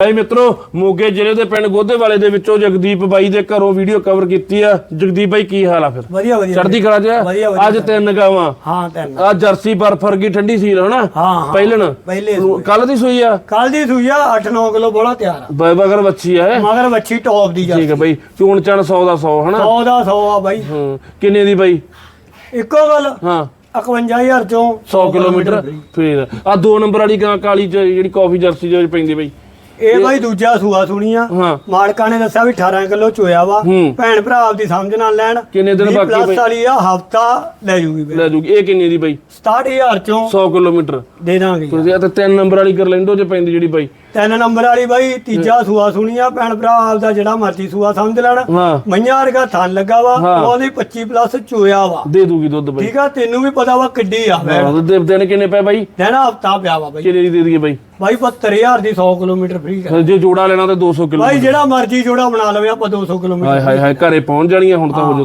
ਭਾਈ ਮਿੱਤਰੋ ਮੋਗੇ ਜ਼ਿਲ੍ਹੇ ਦੇ ਪਿੰਡ ਗੋਦੇਵਾਲੇ ਦੇ ਵਿੱਚੋਂ ਜਗਦੀਪ ਬਾਈ ਦੇ ਘਰੋਂ ਵੀਡੀਓ ਕਵਰ ਕੀਤੀ ਆ। ਜਗਦੀਪ ਬਾਈ ਕੀ ਹਾਲ ਆ ਫਿਰ? ਵਧੀਆ ਵਧੀਆ। ਚੜ੍ਹਦੀ ਕਲਾ ਚ ਵਧੀਆ, ਵਧੀਆ। ਅੱਜ ਤਿੰਨ ਗਾਵਾਂ। ਹਾਂ ਤਿੰਨ। ਆ ਜਰਸੀ ਬਰਫ ਵਰਗੀ ਠੰਡੀ ਸੀਲ ਹਨਾ? ਹਾਂ ਪਹਿਲਣ। ਪਹਿਲੇ ਕੱਲ ਦੀ ਸੂਈ ਆ? ਕੱਲ ਦੀ ਸੂਈਆ 8-9 ਕਿਲੋ ਬੋਲਾ ਤਿਆਰ ਆ। ਬਗਰ ਬੱਚੀ ਆ ਇਹ। ਮਗਰ ਵੱਛੀ ਟੌਪ ਦੀ ਜਾ ਠੀਕ ਹੈ ਬਾਈ ਚੂਣ ਚਣ 100 ਦਾ 100 ਹਨਾ? 100 ਦਾ 100 ਆ ਬਾਈ। ਹਾਂ ਕਿੰਨੇ ਦੀ ਬਾਈ? ਇੱਕੋ ਗੱਲ। ਹਾਂ। 51000 ਚੋਂ 100 ਕਿਲੋਮੀਟਰ। ਫਿਰ ਆ ਦੋ ਨੰਬਰ ਵਾਲੀ ਗਾਂ ਕਾਲੀ ਚ ਜਿਹੜੀ ਕਾਫੀ ਜਰਸੀ ਵਿੱਚ ਪੈਂਦੀ ਬਾਈ। ਇਹ ਬਾਈ ਦੂਜਾ ਸੂਆ ਸੁਣੀਆ। ਹਾਂ। ਮਾਲਕਾਂ ਨੇ ਦੱਸਿਆ ਵੀ 18 ਕਿਲੋ ਚੋਇਆ ਵਾ। ਹੂੰ। ਭੈਣ ਭਰਾ ਆਪਦੀ ਸਮਝ ਨਾਲ ਲੈਣ। ਕਿੰਨੇ ਦਿਨ 20 ਬਾਕੀ ਪਲੱਸ ਬਾਈ? ਵਾਲੀ ਆ ਹਫਤਾ ਲੈ ਜੂਗੀ ਬਾਈ। ਲੈ ਜੂਗੀ। ਇਹ ਕਿੰਨੇ ਦੀ ਬਾਈ? 67000 ਚੋਂ 100 ਕਿਲੋਮੀਟਰ। ਦੇ ਦਾਂਗੇ ਤੁਸੀਂ ਆ ਤੇ ਤਿੰਨ ਨੰਬਰ ਵਾਲੀ ਗਰਲੈਂਡੋ ਚ ਪੈਂਦੀ ਜਿਹੜੀ ਬਾਈ। ਤਿੰਨ ਨੰਬਰ ਵਾਲੀ ਬਾਈ ਤੀਜਾ ਸੂਆ ਸੁਣੀਆ ਭੈਣ ਭਰਾ ਆਪਦਾ ਜਿਹੜਾ ਮਰਜ਼ੀ ਸੂਆ ਸਮਝ ਲੈਣ। ਹਾਂ। ਮਈਆਂ ਵਰਗਾ ਥਣ ਲੱਗਾ ਵਾ ਹਾਂ। ਉਹਦੀ 25 ਪਲੱਸ ਚੋਇਆ ਵਾ। ਦੇ ਦੂਗੀ ਦੁੱਧ ਬਾਈ। ਠੀਕ ਆ ਤੈਨੂੰ ਵੀ ਪਤਾ ਵਾ ਕਿੱਡੀ ਆ ਹਾਂ, ਦੇ ਦਿਨ ਕਿੰਨੇ ਪਏ ਬਾਈ? ਦੇਣਾ ਹਫਤਾ ਪਿਆ ਵਾ ਬਾਈ। ਕਿੰਨੇ ਦੀ ਦੇ ਦਈਏ ਬਾਈ? ਬਾਈ 75000 ਦੀ 100 ਕਿਲੋਮੀਟਰ ਕਰ ਫਿਰ ਜੇ ਜੋੜਾ ਲੈਣਾ ਤਾਂ 200 ਕਿਲੋ ਬਾਈ ਜਿਹੜਾ ਮਰਜ਼ੀ ਜੋੜਾ ਬਣਾ ਲਵੇ ਆਪਾਂ 200 ਕਿਲੋਮੀਟਰ ਹਾਏ ਹਾਏ ਹਾਏ ਘਰੇ ਪਹੁੰਚ ਜਾਣੀਆਂ ਹੁਣ ਤਾਂ ਹੋ। ਜਾਊ